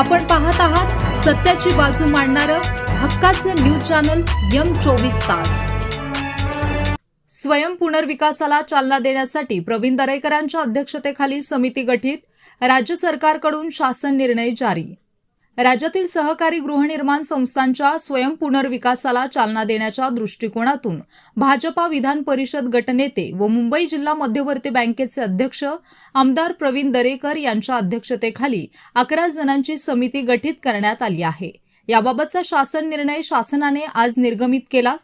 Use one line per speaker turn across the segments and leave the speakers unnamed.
आपण पाहत आहात सत्याची बाजू मांडणारं हक्काचं न्यूज चॅनल यम चोवीस तास. स्वयं पुनर्विकासाला चालना देण्यासाठी प्रवीण दरेकरांच्या अध्यक्षतेखाली समिती गठीत राज्य सरकारकडून शासन निर्णय जारी. राज्यातील सहकारी गृहनिर्माण संस्थांच्या स्वयंपुनर्विकासाला चालना देण्याच्या दृष्टिकोनातून भाजपा विधान परिषद गटनेते व मुंबई जिल्हा मध्यवर्ती बँकेचे अध्यक्ष आमदार प्रवीण दरेकर यांच्या अध्यक्षतेखाली अकरा जणांची समिती गठीत करण्यात आली आहे. याबाबतचा शासन निर्णय शासनाने आज निर्गमित केला.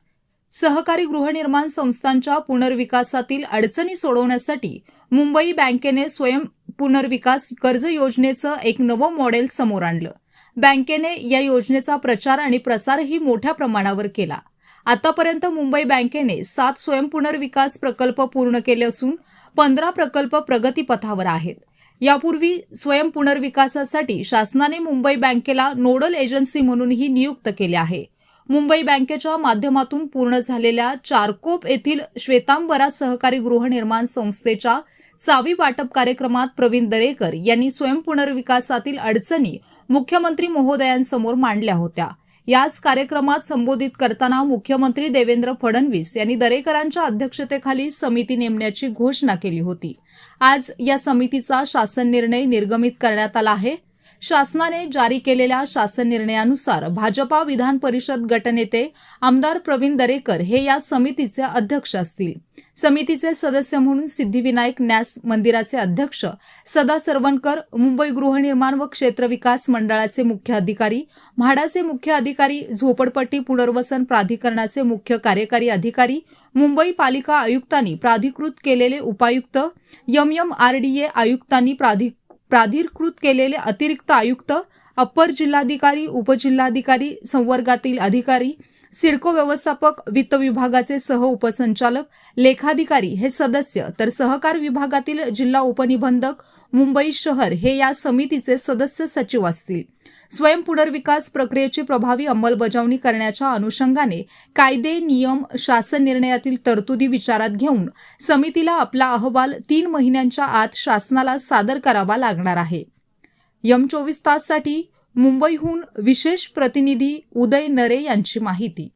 सहकारी गृहनिर्माण संस्थांच्या पुनर्विकासातील अडचणी सोडवण्यासाठी मुंबई बँकेने स्वयं पुनर्विकास कर्ज योजनेचं एक नवं मॉडेल समोर आणलं. बँकेने या योजनेचा प्रचार आणि प्रसारही मोठ्या प्रमाणावर केला. आतापर्यंत मुंबई बँकेने सात स्वयंपुनर्विकास प्रकल्प पूर्ण केले असून पंधरा प्रकल्प प्रगतीपथावर आहेत. यापूर्वी स्वयंपुनर्विकासासाठी शासनाने मुंबई बँकेला नोडल एजन्सी म्हणूनही नियुक्त केले आहे. मुंबई बँकेच्या माध्यमातून पूर्ण झालेल्या चारकोप येथील श्वेतांबरा सहकारी गृहनिर्माण संस्थेच्या चावी वाटप कार्यक्रमात प्रवीण दरेकर यांनी स्वयंपुनर्विकासातील अडचणी मुख्यमंत्री महोदयांसमोर मांडल्या होत्या. याच कार्यक्रमात संबोधित करताना मुख्यमंत्री देवेंद्र फडणवीस यांनी दरेकरांच्या अध्यक्षतेखाली समिती नेमण्याची घोषणा केली होती. आज या समितीचा शासन निर्णय निर्गमित करण्यात आला आहे. शासनाने जारी केलेल्या शासन निर्णयानुसार भाजपा विधान परिषद गटनेते आमदार प्रवीण दरेकर हे या समितीचे अध्यक्ष असतील. समितीचे सदस्य म्हणून सिद्धिविनायक न्यास मंदिराचे अध्यक्ष सदा सरवणकर मुंबई गृहनिर्माण व क्षेत्रविकास मंडळाचे मुख्य अधिकारी म्हाडाचे मुख्य अधिकारी झोपडपट्टी पुनर्वसन प्राधिकरणाचे मुख्य कार्यकारी अधिकारी मुंबई पालिका आयुक्तांनी प्राधिकृत केलेले उपायुक्त एमएमआरडीए आयुक्तांनी प्राधिकृत प्राधिकृत केलेले अतिरिक्त आयुक्त अप्पर जिल्हाधिकारी उपजिल्हाधिकारी संवर्गातील अधिकारी सिडको व्यवस्थापक वित्त विभागाचे सह उपसंचालक लेखाधिकारी हे सदस्य तर सहकार विभागातील जिल्हा उपनिबंधक मुंबई शहर हे या समितीचे सदस्य सचिव असतील. स्वयं पुनर्विकास प्रक्रियेची प्रभावी अंमलबजावणी करण्याच्या अनुषंगाने कायदे नियम शासन निर्णयातील तरतुदी विचारात घेऊन समितीला आपला अहवाल तीन महिन्यांच्या आत शासनाला सादर करावा लागणार आहे. यम चोवीस ताससाठी मुंबईहून विशेष प्रतिनिधी उदय नरे यांची माहिती.